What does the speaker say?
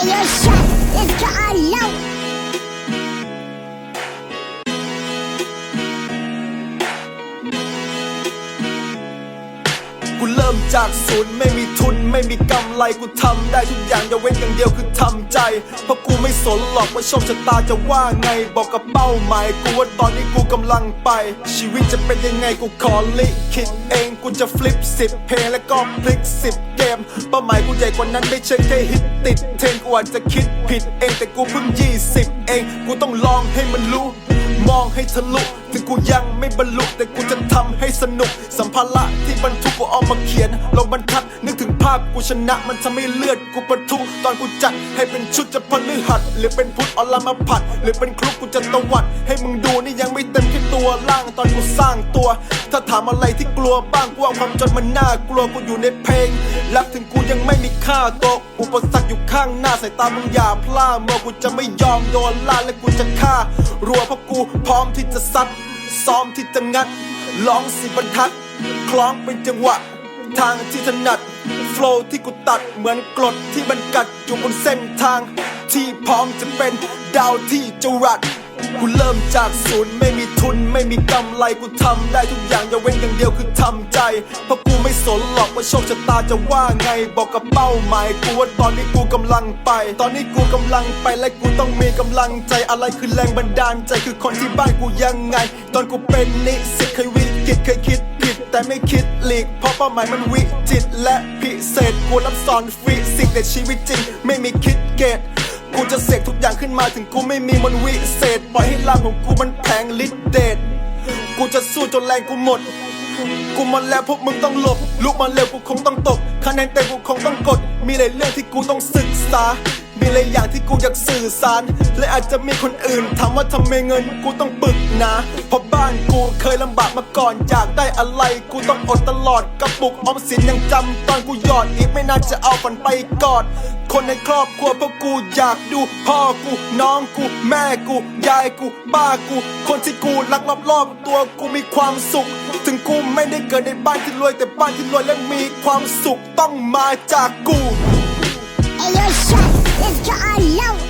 Fire shot! ริ่มจากศูนย์ไม่มีทุนไม่มีกำไรกูทำได้ทุกอย่างอย่าเว้นอย่างเดียวคือทำใจ เพราะกูไม่สนหรอกว่าโชคชะตาจะว่าไง บอกกับเป้าหมายกูว่าตอนนี้กูกำลังไป ชีวิตจะเป็นยังไงกูขอลิขิตเองกูจะฟลิปสิบเพลงแล้วก็พลิกสิบเกมเป้าหมายกูใหญ่กว่านั้นไม่ใช่แค่ฮิตติดเทรนกูอาจจะคิดผิดเองแต่กูเพิ่งยี่สิบเอง กูต้องลองให้มันรู้ มองให้ทะลุถึงกูยังไม่บรรลุแต่กูจะทำให้สนุก สัมภาระที่บรรทุกกูเอามาเขียน ลงบรรทัด นึกถึงภาพกูชนะ มันทำให้เลือดกูปะทุตอนกูจัดให้เป็นชุดจะพฤหัด หรือเป็นพุทธอลามาผัด หรือเป็นครุกกูจะตวัด ให้มึงดูนี่ยังไม่เต็ม ตัวล่างตอนกูสร้างตัว ถ้าถามอะไรที่กลัวบ้างกูเอาความจนมันน่ากลัวกูอยู่ในเพลงรักถึงกูยังไม่มีค่าตัวอุปสรรคอยู่ข้างหน้าสายตามึงอย่าพลาดเมื่อกูจะไม่ยอมโดนล่าและกูจะฆ่า รัวเพราะกูพร้อมที่จะซัดซ้อมที่จะงัดร้องสิบรรทัด คล้องเป็นจังหวะ ทางที่ถนัดโฟล์ที่กูตัดเหมือนกรดที่มันกัดอยู่บนเส้นทาง ที่พร้อมจะเป็นดาวที่จะรัด กูเริ่มจากศูนย์ไม่มีทุนไม่มีกำไรกูทำได้ทุกอย่างอย่าเว้นอย่างเดียวคือทำใจ เพราะกูไม่สนหรอกว่าโชคชะตาจะว่าไงบอกกับเป้าหมายกูว่าตอนนี้กูกำลังไป ตอนนี้กูกำลังไปและกูต้องมีกำลังใจอะไรคือแรงบันดาลใจคือคนที่บ้านกูยังไง ตอนกูเป็นนิสิตเคยวิกฤตเคยคิดผิดแต่ไม่คิดหลีกเพราะเป้าหมายมันวิจิตรและพิเศษกูรับสอนฟิสิกส์แต่ชีวิตจริงไม่มีคิดเกต กูจะเสกทุกอย่างขึ้นมาถึงกูไม่มีมันวิเศษ ปล่อยให้ร่างของกูมันแผงลิดเดชกูจะสู้จนแรงกูหมด กูมันแล้วพวกมึงต้องหลบ ลุกมาเร็วกูคงต้องตก คะแนนเต็มกูคงต้องกด มีหลายเรื่องที่กูต้องศึกษา มีหลายอย่างที่กูอยากสื่อสาร และอาจจะมีคนอื่นถามว่าทำไมเงินกูต้องปึกนะเพราะบ้านกูเคยลำบากมาก่อนอยากได้อะไร กูต้องอดตลอดกระปุกออมสินยังจำตอนกูหยอดอีกไม่น่าจะเอาฝันไปกอด คนในครอบครัวพวกกูอยากดู พ่อกูน้องกูแม่กู ยายกูป้ากู คนที่กูรักรอบๆตัวกูมีความสุข ถึงกูไม่ได้เกิดในบ้านที่รวยแต่บ้านที่รวยและมีความสุขต้องมาจากกู sa alaw